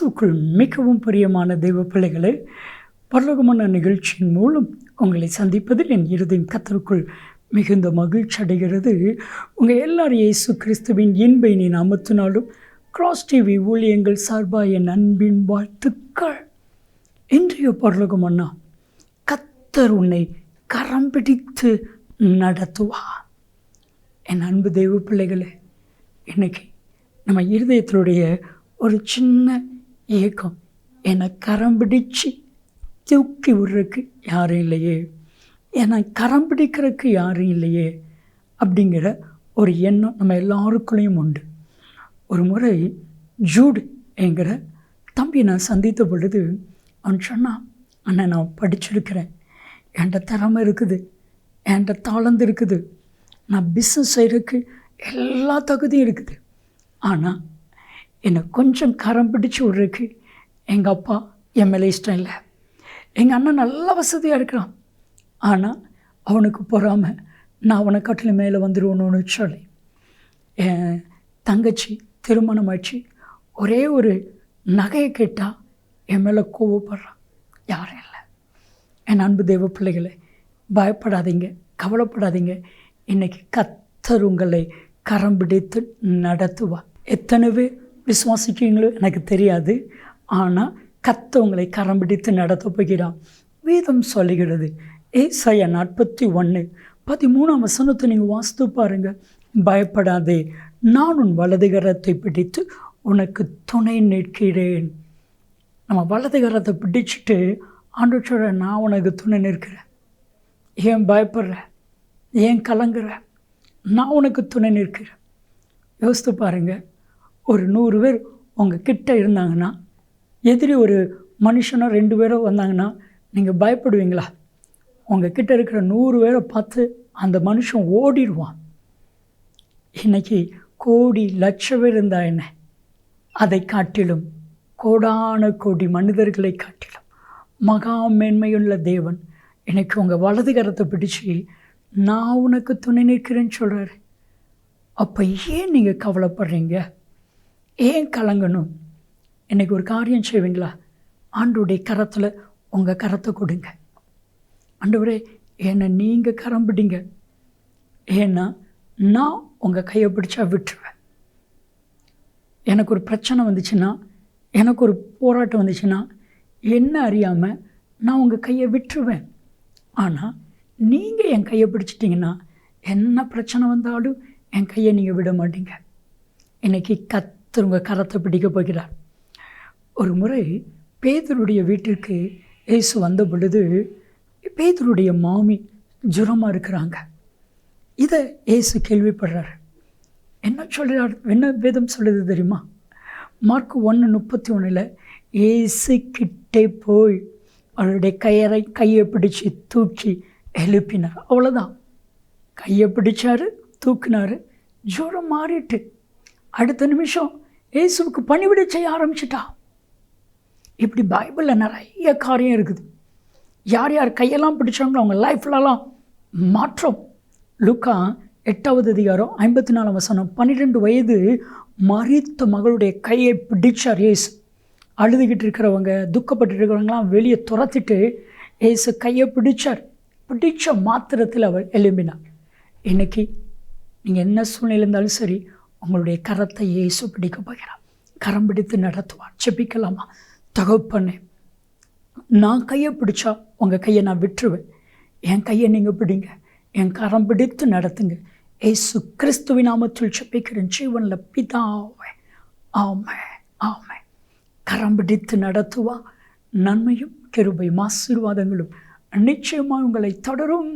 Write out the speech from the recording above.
இயேசுக்குள் மிகவும் பிரியமான தெய்வ பிள்ளைகளை பரலோகமான நிகழ்ச்சியின் மூலம் உங்களை சந்திப்பதில் என் இருதயம் கத்தருக்குள் மிகுந்த மகிழ்ச்சி அடைகிறது. உங்கள் எல்லார் இயேசு கிறிஸ்துவின் இன்பை நீ அமர்த்தினாலும் கிராஸ் டிவி ஊழியங்கள் சார்பாக என் அன்பின் வாழ்த்துக்கள். இன்றைய பரலோகம் அண்ணா கத்தர் உன்னை கரம் பிடித்து நடத்துவா? என் அன்பு தெய்வ பிள்ளைகளே இன்றைக்கி நம்ம இருதயத்தினுடைய ஒரு சின்ன ஏக்கம். என்னை கரம் பிடிச்சு தூக்கி விடுறதுக்கு யாரும் இல்லையே. என்னை கரம் பிடிக்கிறதுக்கு யாரும் இல்லையே அப்படிங்கிற ஒரு எண்ணம் நம்ம எல்லாருக்குள்ளேயும் உண்டு. ஒரு முறை ஜூடு என்கிற தம்பி நான் சந்தித்த பொழுது அவன் சொன்னான் அண்ணன் நான் படிச்சிருக்கிறேன். என்கிட்ட திறமை இருக்குது. என்கிட்ட தாளந்து இருக்குது. நான் பிஸ்னஸ் செய்கிறதுக்கு எல்லா தகுதியும் இருக்குது. ஆனால் என்னை கொஞ்சம் கரம் பிடிச்சி விட்றதுக்கு எங்கள் அப்பா என் மேலே இஷ்டம் இல்லை. எங்கள் அண்ணன் நல்ல வசதியாக இருக்கிறான். ஆனால் அவனுக்கு பொறாமல் நான் அவனை கட்டில் மேலே வந்துடுவோன்னு சொல்லி. என் தங்கச்சி திருமணம் ஆச்சு. ஒரே ஒரு நகையை கேட்டால் என் மேலே கோவப்படுறான். யாரும் இல்லை. என் அன்பு தெய்வ பிள்ளைகளை பயப்படாதீங்க கவலைப்படாதீங்க. இன்றைக்கி கத்தர் உங்களை கரம் பிடித்து நடத்துவா எத்தனை பேர் விசுவாசிக்கிறீங்களோ எனக்கு தெரியாது. ஆனால் கத்த உங்களை கரம் பிடித்து நடத்த போகிறான் வேதம் சொல்லுகிறது ஏசாயா நாற்பத்தி ஒன்று பதிமூணாம் வசனத்தை நீங்கள் வாசித்து பாருங்கள் பயப்படாதே நான் உன் வலதுகரத்தை பிடித்து உனக்கு துணை நிற்கிறேன். நம்ம வலதுகரத்தை பிடிச்சிட்டு ஆண்டு சொல்ற நான் உனக்கு துணை நிற்கிறேன். ஏன் பயப்படுற? ஏன் கலங்குற? நான் உனக்கு துணை நிற்கிறேன். யோசித்து பாருங்கள் ஒரு நூறு பேர் உங்கள் கிட்ட இருந்தாங்கன்னா எதிரி ஒரு மனுஷனோ ரெண்டு பேரோ வந்தாங்கன்னா நீங்கள் பயப்படுவீங்களா? உங்கள் கிட்ட இருக்கிற நூறு பேரை பார்த்து அந்த மனுஷன் ஓடிடுவான். இன்றைக்கி கோடி லட்ச பேர் இருந்தால் என்ன? அதை காட்டிலும் கோடான கோடி மனிதர்களை காட்டிலும் மகா மேன்மையுள்ள தேவன் இன்னைக்கு உங்கள் வலது கரத்தை பிடிச்சி நான் உனக்கு துணை நிற்கிறேன்னு சொல்கிறாரு அப்போ ஏன் நீங்கள் கவலைப்படுறீங்க? ஏன் கலங்கணும்? இன்றைக்கி ஒரு காரியம் செய்வீங்களா? ஆண்டுடைய கரத்தில் உங்கள் கரத்தை கொடுங்க. ஆண்டவரே என்னை நீங்கள் கரம் பிடிங்க ஏன்னா நான் உங்கள் கையை பிடிச்சா விட்டுருவேன். எனக்கு ஒரு பிரச்சனை வந்துச்சுன்னா எனக்கு ஒரு போராட்டம் வந்துச்சுன்னா என்ன அறியாமல் நான் உங்கள் கையை விட்டுருவேன். ஆனால் நீங்கள் என் கையை பிடிச்சிட்டிங்கன்னா என்ன பிரச்சனை வந்தாலும் என் கையை நீங்கள் விட மாட்டீங்க. இன்றைக்கி கத் திரும்ப கரத்தை பிடிக்க போகிறார். ஒரு முறை பேதருடைய வீட்டிற்கு இயேசு வந்த பொழுது பேதருடைய மாமி ஜுரமாக இருக்கிறாங்க. இதை இயேசு கேள்விப்படுறாரு. என்ன சொல்கிறார் என்ன வேதம் சொல்லுது தெரியுமா? மார்க் ஒன்று முப்பத்தி ஒன்றில் ஏசு கிட்டே போய் அவருடைய கயரை கையை பிடிச்சி தூக்கி எழுப்பினார். அவ்வளோதான் கையை பிடிச்சாரு தூக்குனாரு ஜுரம் மாறிட்டு. அடுத்த நிமிஷம் இயேசுவுக்கு பணிவிட செய்ய ஆரம்பிச்சிட்டா. இப்படி பைபிளில் நிறைய காரியம் இருக்குது. யார் யார் கையெல்லாம் பிடிச்சாங்களோ அவங்க லைஃப்லலாம் மாற்றம். லுக்கா எட்டாவது அதிகாரம் ஐம்பத்தி நாலாம் வசனம் பன்னிரெண்டு வயது மறித்த மகளுடைய கையை பிடிச்சார் ஏசு அழுதுகிட்டு இருக்கிறவங்க துக்கப்பட்டு இருக்கிறவங்களாம் வெளியே துரத்திட்டு ஏசு கையை பிடிச்சார். பிடிச்ச மாத்திரத்தில் அவர் எழும்பினார். இன்றைக்கி நீங்கள் என்ன சூழ்நிலை இருந்தாலும் சரி உங்களுடைய கரத்தை இயேசு பிடிக்க போகிறார். கரம் பிடித்து நடத்துவார். செப்பிக்கலாமா தகப்பண்ணே நான் கையை பிடிச்சா உங்கள் கையை நான் விட்டுருவேன். என் கையை நீங்கள் பிடிங்க. என் கரம் பிடித்து நடத்துங்க. ஏசு கிறிஸ்துவின் நாமத்தில் செப்பிக்கிறேன் ஜீவனில் பிதாவே. ஆமை ஆமை கரம் பிடித்து நடத்துவா. நன்மையும் கிருபையும் ஆசீர்வாதங்களும் நிச்சயமாக உங்களை தொடரும்.